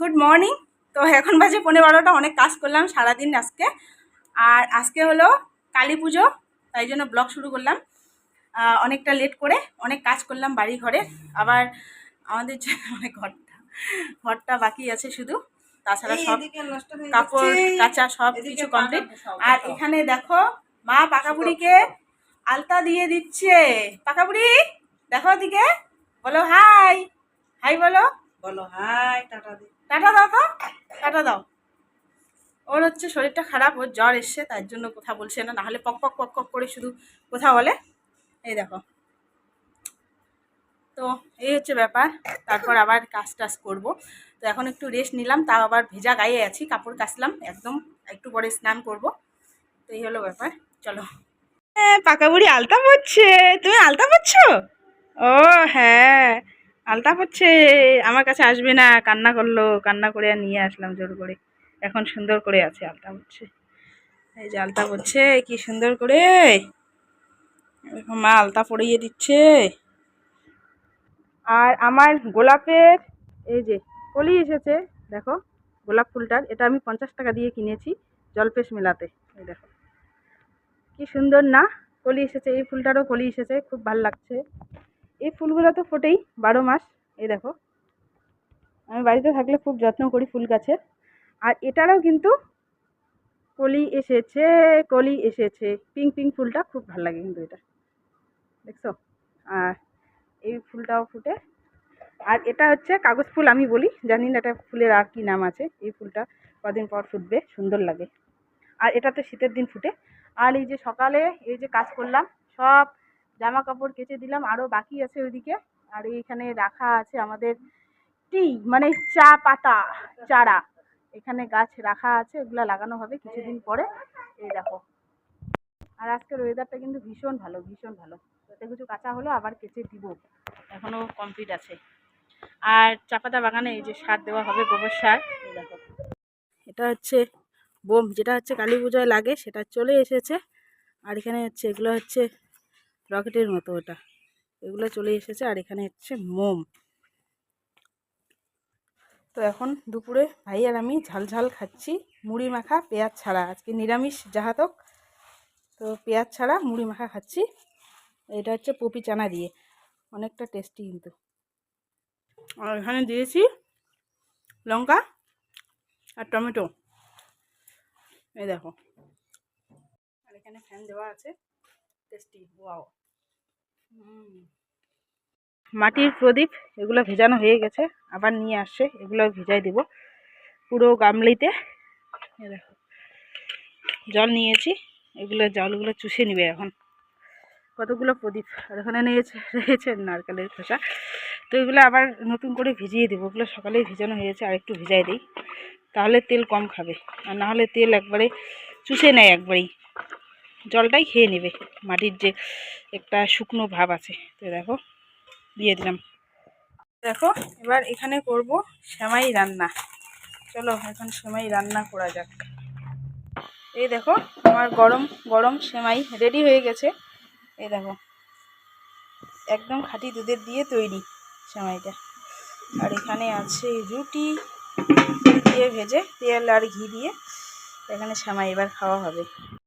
Good morning তো এখন বাজে পনেরো বারোটা অনেক কাজ করলাম সারাদিন আজকে। আর আজকে হলো কালী পুজো তাই জন্য ব্লগ শুরু করলাম। অনেকটা লেট করে অনেক কাজ করলাম বাড়ি ঘরে আবার আমাদের অনেক ঘরটা ঘরটা বাকি আছে শুধু। তাছাড়া সব কাপড় কাচা সব কিছু কমপ্লিট আর এখানে দেখো মা পাকাবুড়িকে আলতা দিয়ে দিচ্ছে। পাকাবুড়ি দেখো দিকে বলো হাই হাই বলো। বলো, হাই, টাটা দি। টাটা দাও তো, টাটা দাও। ওর হচ্ছে শরীরটা খারাপ, ওর জ্বর এসছে, তার জন্য কথা বলছে না, নাহলে পক পক পক পক করে শুধু কথা বলে। এই দেখো। তো এই হচ্ছে ব্যাপার, তারপর আবার কাজ টাজ করব। তো এখন একটু রেস্ট নিলাম, তাও আবার ভেজা গায়ে আছি, কাপড় কাচলাম, একদম একটু পরে স্নান করব। তো এই হলো ব্যাপার, চলো। হ্যাঁ পাকা বুড়ি আলতা পড়ছে তুমি আলতা পড়ছো ও হ্যাঁ। আলতা পড়ছে আমার কাছে আসবে না, কান্না করল, কান্না করে নিয়ে আসলাম জোর করে। এখন সুন্দর করে আছে আলতা পড়ছে এই যে আলতা পড়ছে কি সুন্দর করে। মা আলতা পরিয়ে দিচ্ছে। আর আমার গোলাপের, এই যে কলি এসেছে, দেখো, গোলাপ ফুলটার, এটা আমি পঞ্চাশ টাকা দিয়ে কিনেছি জলপেশ মেলাতে। এই দেখো, কি সুন্দর না? কলি এসেছে, এই ফুলটারও কলি এসেছে, খুব ভালো লাগছে। এই ফুলগুলো তো ফোটেই, বারো মাস। এই দেখো। আমি বাড়িতে থাকলে খুব যত্ন করি ফুল গাছের। আর এটারও কিন্তু কলি এসেছে কলি এসেছে। পিঙ্ক পিঙ্ক ফুলটা খুব ভালো লাগে কিন্তু এটা। দেখছ? আর এই ফুলটাও ফুটে। আর এটা হচ্ছে কাগজ ফুল, আমি বলি। জানি না এটা ফুলের আর কি নাম আছে। এই ফুলটা কদিন পর ফুটবে, সুন্দর লাগে। আর এটা তো শীতের দিন ফুটে। আর এই যে সকালে এই যে কাজ করলাম, সব জামা কাপড় কেচে দিলাম আরও বাকি আছে ওইদিকে। আর এইখানে রাখা আছে আমাদের টি মানে চা পাতা, চারা। এখানে গাছ রাখা আছে, ওগুলো লাগানো হবে কিছুদিন পরে। এই দেখো। আর আজকের ওয়েদারটা কিন্তু ভীষণ ভালো ভীষণ ভালো। যাতে কিছু কাঁচা হলো আবার কেচে দিব। এখনও কমপ্লিট আছে। আর চাপাতা বাগানে এই যে সার দেওয়া হবে গোবর সার, এই দেখো। এটা হচ্ছে বোম, যেটা হচ্ছে কালী পুজোয় লাগে, সেটা চলে এসেছে। আর এখানে হচ্ছে, এগুলো হচ্ছে রকেটের মতো ওটা। এগুলো চলে এসেছে আর এখানে হচ্ছে মোম। তো এখন দুপুরে ভাই আর আমি ঝাল ঝাল খাচ্ছি। মুড়ি মাখা, পেঁয়াজ ছাড়া। আজকে নিরামিষ যাহাতক। তো পেঁয়াজ ছাড়া মুড়ি মাখা খাচ্ছি। এটা হচ্ছে পপি চানা দিয়ে। অনেকটা টেস্টি কিন্তু। আর এখানে দিয়েছি লঙ্কা আর টমেটো। এই দেখো। আর এখানে ফ্যান দেওয়া আছে। মাটির প্রদীপ, এগুলো ভেজানো হয়ে গেছে, আবার নিয়ে আসছে এগুলো ভেজাই দেব। পুরো গামলিতে দেখো, জল নিয়েছি, এগুলো জলগুলো চুষে নিবে এখন। কতগুলো প্রদীপ, আর ওখানে নিয়েছে, রয়েছে নারকেলের খোসা। তো এগুলো আবার নতুন করে ভিজিয়ে দেবো, ওগুলো সকালেই ভিজানো হয়েছে, আর একটু ভিজাই দিই। তাহলে তেল কম খাবে, আর নাহলে তেল একবারে চুষে নেয় একবারেই। জলটাই খেয়ে নেবে। মাটির যে একটা শুকনো ভাব আছে, তো দেখো, দিয়ে দিলাম। দেখো, এবার এখানে করব সেমাই রান্না। চলো, এখন সেমাই রান্না করা যাক। এই দেখো, আমার গরম গরম সেমাই রেডি হয়ে গেছে। এই দেখো, একদম খাঁটি দুধের দিয়ে তৈরি সেমাইটা। আর এখানে আছে রুটি দিয়ে ভেজে, তেল আর ঘি দিয়ে এখানে সেমাই এবার খাওয়া হবে।